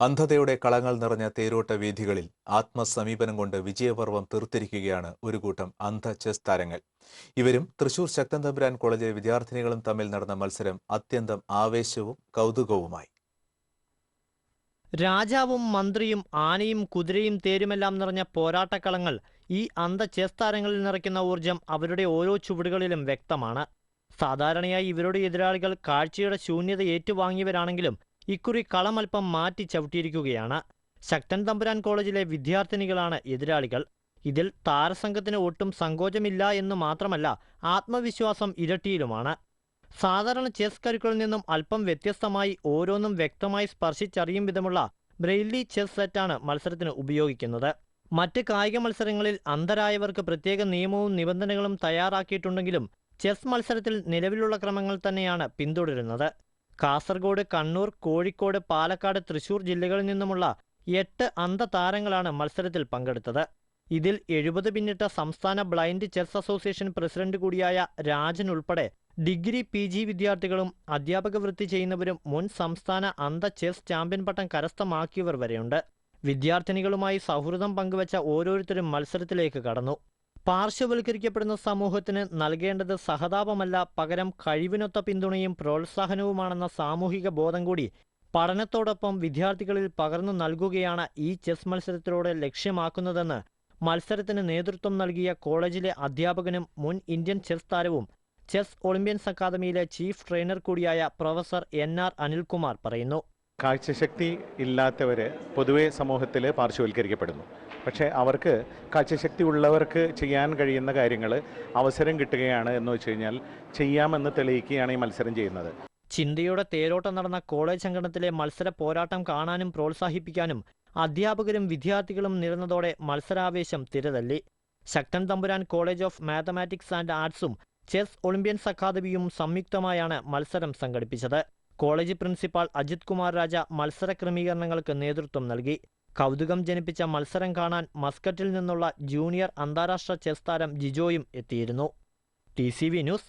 അന്ധതയുടെ കളങ്ങൾ നിറഞ്ഞ തേരോട്ട വീഥികളിൽ ആത്മസമീപനം കൊണ്ട് വിജയപർവം തീർത്തിരിക്കുകയാണ് ഒരു കൂട്ടം അന്ധ ചെസ് താരങ്ങൾ. ഇവരും തൃശൂർ ശക്തൻ തമ്പുരാൻ കോളേജിലെ വിദ്യാർത്ഥിനികളും തമ്മിൽ നടന്ന മത്സരം അത്യന്തം ആവേശവും കൗതുകവുമായി. രാജാവും മന്ത്രിയും ആനയും കുതിരയും തേരുമെല്ലാം നിറഞ്ഞ പോരാട്ടക്കളങ്ങൾ ഈ അന്ധ ചെസ് താരങ്ങളിൽ നിറയ്ക്കുന്ന ഊർജം അവരുടെ ഓരോ ചുവടുകളിലും വ്യക്തമാണ്. സാധാരണയായി ഇവരുടെ എതിരാളികൾ കാഴ്ചയുടെ ശൂന്യത ഏറ്റുവാങ്ങിയവരാണെങ്കിലും ഇക്കുറി കളമൽപ്പം മാറ്റി ചവിട്ടിയിരിക്കുകയാണ്. ശക്തൻ തമ്പുരാൻ കോളേജിലെ വിദ്യാർത്ഥിനികളാണ് എതിരാളികൾ. ഇതിൽ താരസംഘത്തിന് ഒട്ടും സങ്കോചമില്ല എന്ന് മാത്രമല്ല ആത്മവിശ്വാസം ഇരട്ടിയിലുമാണ്. സാധാരണ ചെസ് കരുക്കളിൽ നിന്നും അല്പം വ്യത്യസ്തമായി ഓരോന്നും വ്യക്തമായി സ്പർശിച്ചറിയും വിധമുള്ള ബ്രെയിലി ചെസ് സെറ്റാണ് മത്സരത്തിന് ഉപയോഗിക്കുന്നത്. മറ്റ് കായിക മത്സരങ്ങളിൽ അന്തരായവർക്ക് പ്രത്യേക നിയമവും നിബന്ധനകളും തയ്യാറാക്കിയിട്ടുണ്ടെങ്കിലും ചെസ് മത്സരത്തിൽ നിലവിലുള്ള ക്രമങ്ങൾ തന്നെയാണ് പിന്തുടരുന്നത്. കാസർഗോഡ് കണ്ണൂർ കോഴിക്കോട് പാലക്കാട് തൃശൂർ ജില്ലകളിൽ നിന്നുമുള്ള എട്ട് അന്ധ താരങ്ങളാണ് മത്സരത്തിൽ പങ്കെടുത്തത്. ഇതിൽ എഴുപത് പിന്നിട്ട സംസ്ഥാന ബ്ലൈൻഡ് ചെസ് അസോസിയേഷൻ പ്രസിഡന്റ് കൂടിയായ രാജൻ ഉൾപ്പെടെ ഡിഗ്രി പി ജി വിദ്യാർത്ഥികളും അധ്യാപക വൃത്തി ചെയ്യുന്നവരും മുൻ സംസ്ഥാന അന്ധ ചെസ് ചാമ്പ്യൻ പട്ടം കരസ്ഥമാക്കിയവർ വരെയുണ്ട്. വിദ്യാർത്ഥിനികളുമായി സൗഹൃദം പങ്കുവച്ച ഓരോരുത്തരും മത്സരത്തിലേക്ക് കടന്നു. പാർശ്വവൽക്കരിക്കപ്പെടുന്ന സമൂഹത്തിന് നൽകേണ്ടത് സഹതാപമല്ല പകരം കഴിവിനൊത്ത പിന്തുണയും പ്രോത്സാഹനവുമാണെന്ന സാമൂഹിക ബോധം കൂടി പഠനത്തോടൊപ്പം വിദ്യാർത്ഥികളിൽ പകർന്നു നൽകുകയാണ് ഈ ചെസ് മത്സരത്തിലൂടെ ലക്ഷ്യമാക്കുന്നതെന്ന് മത്സരത്തിന് നേതൃത്വം നൽകിയ കോളേജിലെ അധ്യാപകനും മുൻ ഇന്ത്യൻ ചെസ് താരവും ചെസ് ഒളിമ്പ്യൻസ് അക്കാദമിയിലെ ചീഫ് ട്രെയിനർ കൂടിയായ പ്രൊഫസർ എൻ ആർ അനിൽകുമാർ പറയുന്നു. കാഴ്ചശക്തി ഇല്ലാത്തവർ പൊതുവെ സമൂഹത്തിൽ പാർശ്വവൽക്കരിക്കപ്പെടുന്നു. പക്ഷേ അവർക്ക് കാഴ്ചശക്തി ഉള്ളവർക്ക് ചെയ്യാൻ കഴിയുന്ന കാര്യങ്ങൾ അവസരം കിട്ടുകയാണ് എന്ന് വെച്ച് കഴിഞ്ഞാൽ ചെയ്യാമെന്ന് തെളിയിക്കുകയാണ് ഈ മത്സരം ചെയ്യുന്നത്. ചിന്തയുടെ തേരോട്ടം നടന്ന കോളേജ് സംഘടനത്തിലെ മത്സര പോരാട്ടം കാണാനും പ്രോത്സാഹിപ്പിക്കാനും അധ്യാപകരും വിദ്യാർത്ഥികളും നിരന്നതോടെ മത്സരാവേശം തിരതല്ലി. Sakthan Thampuran college of mathematics and ആർട്സും chess Olympians അക്കാദമിയും സംയുക്തമായാണ് മത്സരം സംഘടിപ്പിച്ചത്. കോളേജ് പ്രിൻസിപ്പാൾ അജിത് കുമാർ രാജ മത്സര ക്രമീകരണങ്ങൾക്ക് നേതൃത്വം നൽകി. കൗതുകം ജനിപ്പിച്ച മത്സരം കാണാൻ മസ്കറ്റിൽ നിന്നുള്ള ജൂനിയർ അന്താരാഷ്ട്ര ചെസ് താരം ജിജോയും എത്തിയിരുന്നു. T news